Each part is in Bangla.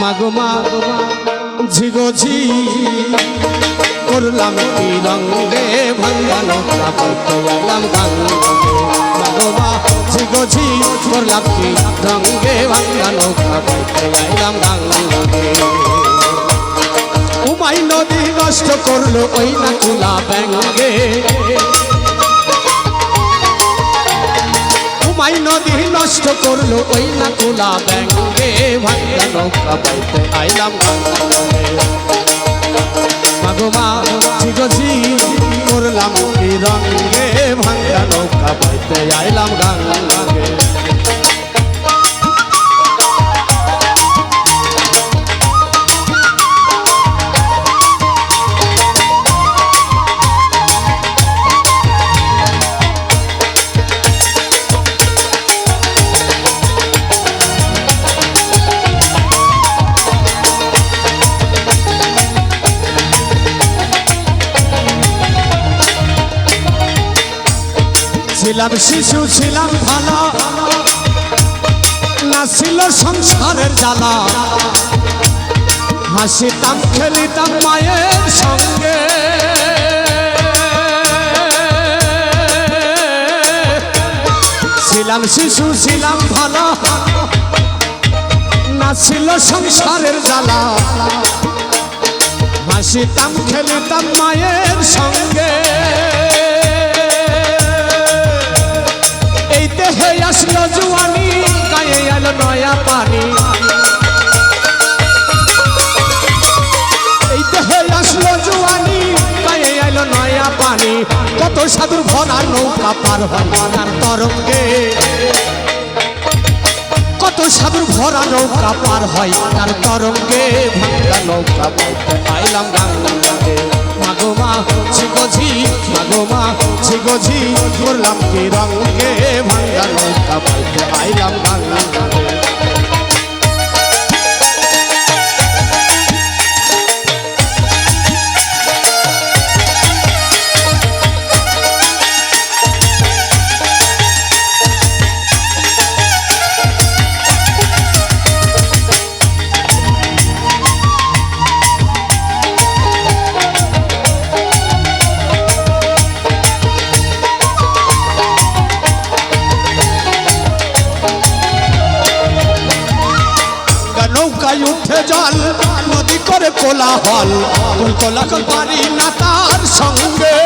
মাগো, মা, ঝিগো, ঝি। করলাম কি রঙে ভাঙ্গানো কাপড় গাঙ্গে মাগো, মা, ঝিগো, ঝি। করলাম কি রঙে ভাঙ্গানো কাপড় গেলাম গাঙ্গে উমাই নদী নষ্ট করল ওই না চুলা ব্যাঙ্গে। করল ওই না খোলা ব্যাঙ্গে ভাঙ্গা নৌকা পাইতে আইলাম মাগমা ঠিকছি করলাম কি রঙে? ভাঙ্গা নৌকা পাইতে আইলাম গঙ্গে ছিলাম, শিশু ছিলাম, ভালো। না ছিল সংসারের জ্বালা। হাসিতাম খেলিতাম মায়ের সঙ্গে। ছিলাম, শিশু ছিলাম, ভালো। না ছিল সংসারের জ্বালা। হাসিতাম খেলিতাম মায়ের সঙ্গে। সাধুর ভরা নৌকা পার হয় তার তরঙ্গে। কত সাধুর ভরা নৌকা পার হয় তার তরঙ্গে। ভাঙ্গা নৌকা পাইলাম গাঙ্গে মাগো মা ছিগঝি মাগো মা ছিগঝি করলাম কি রঙ্গে ভাঙ্গা নৌকা পাইতে আইলাম গাঙ্গে নৌকায় উঠে জল, নদী করে কোলাহল। কোলাহল পারি না তার সঙ্গে।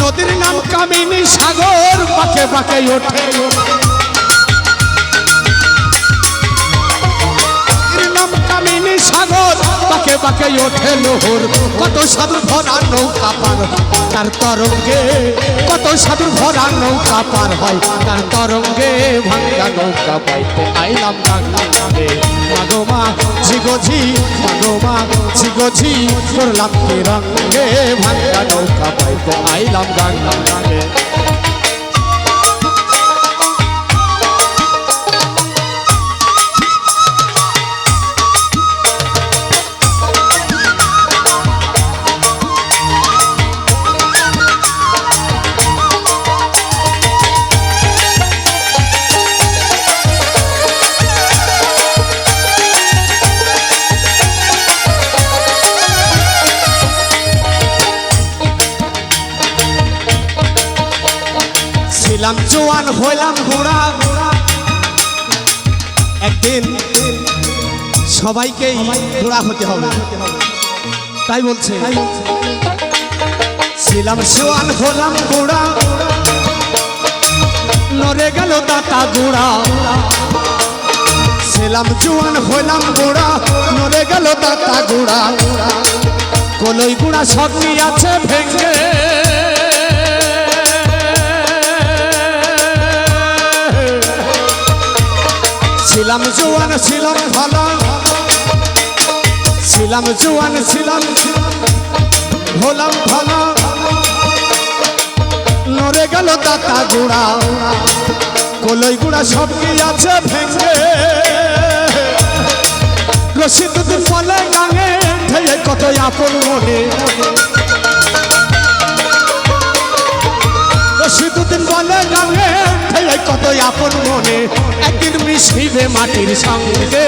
নদীর নাম কামিনী সাগর, বাঁকে পাকে ওঠে। সাগর, বাঁকে বাঁকে ওঠে লোহর। কত সাধু ভরা নৌকা পার। তার তরঙ্গে কত সাধুর ভরা নৌকা পার হয়, তার তরঙ্গে ভাঙ্গা নৌকা পাইতে আইলাম গাঙ্গে মাগো মা ঝিগোঝি মাগো মা ঝিগোঝি ভাঙ্গা নৌকা পাইতে আইলাম গাঙ্গে ছিলাম জোয়ান, হইলাম ঘোড়া। একদিন সবাইকেই ঘোড়া হতে হবে। তাই বলছে, ছিলাম জোয়ান হলাম ঘোড়া। নরে গেল দাতা গোড়া ছিলাম জোয়ান, হইলাম গোড়া নরে গেল দাতা গোড়া কলই গুড়া সব আছে ভেঙে ছিলাম জোয়ান, ছিলাম ভালো। ছিলাম জোয়ান, ছিলাম হলাম ভালো। নরে গেল দাতা গুড়া। কলই গুড়া সব কি আছে ভেঙে। রশিদ ফলে গাঙে কত আপন মনে। আপন মনে, একদিন মিশিবে মাটির সঙ্গে।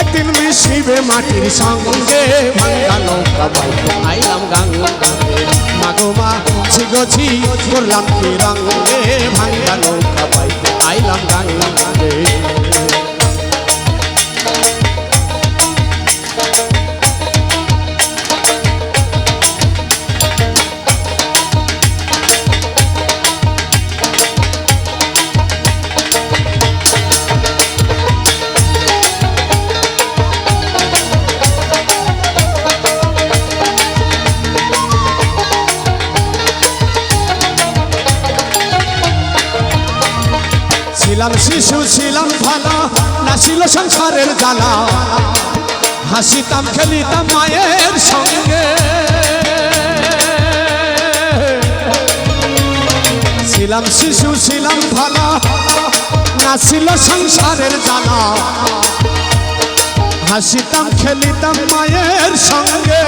একদিন মিশিবে মাটির সঙ্গে। ভাঙ্গা নৌকা বাইতে আইলাম গাঙ্গে মাগো মা ছিগছি করলাম কি রঙ্গে ভাঙ্গা নৌকা বাইতে আইলাম গাঙ্গে ছিলাম শিশু, ছিলাম ভালো না ছিল সংসারের জ্বালা। হাসিতাম, খেলিতাম মায়ের সঙ্গে। ছিলাম শিশু, ছিলাম ভালো না ছিল সংসারের জ্বালা। হাসিতাম, খেলিতাম মায়ের সঙ্গে।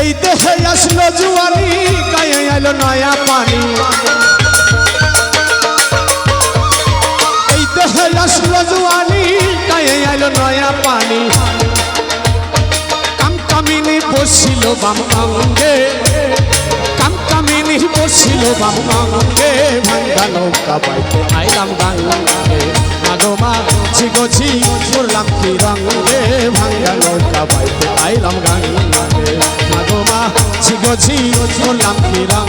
এই দেহে আসলো জুয়ারি গায়ে এলো নয়া পানি। বাম অঙ্গে কামকামিনী বসিল বাম অঙ্গে ভাঙ্গা নৌকা বাইতে আইলাম গাঙ্গে। মাগো মা গছি গছি করলাম কি রঙ্গে ভাঙ্গা নৌকা বাইতে আইলাম গাঙ্গে। মাগো মা গছি গছি করলাম কি রঙ্গে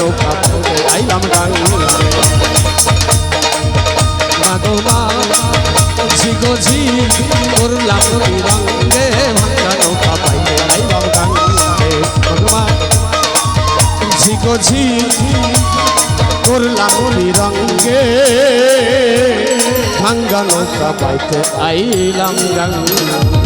নৌকা বাইতে আইলাম গাঙ্গে মাগো মা ঝিগোঝি করলাম কি ভাঙ্গা নৌকা পাইতে আইলাম গাঙ্গে ভগবান ঝিগোঝি করলাম কি ভাঙ্গা নৌকা পাইতে আইলাম গাঙ্গে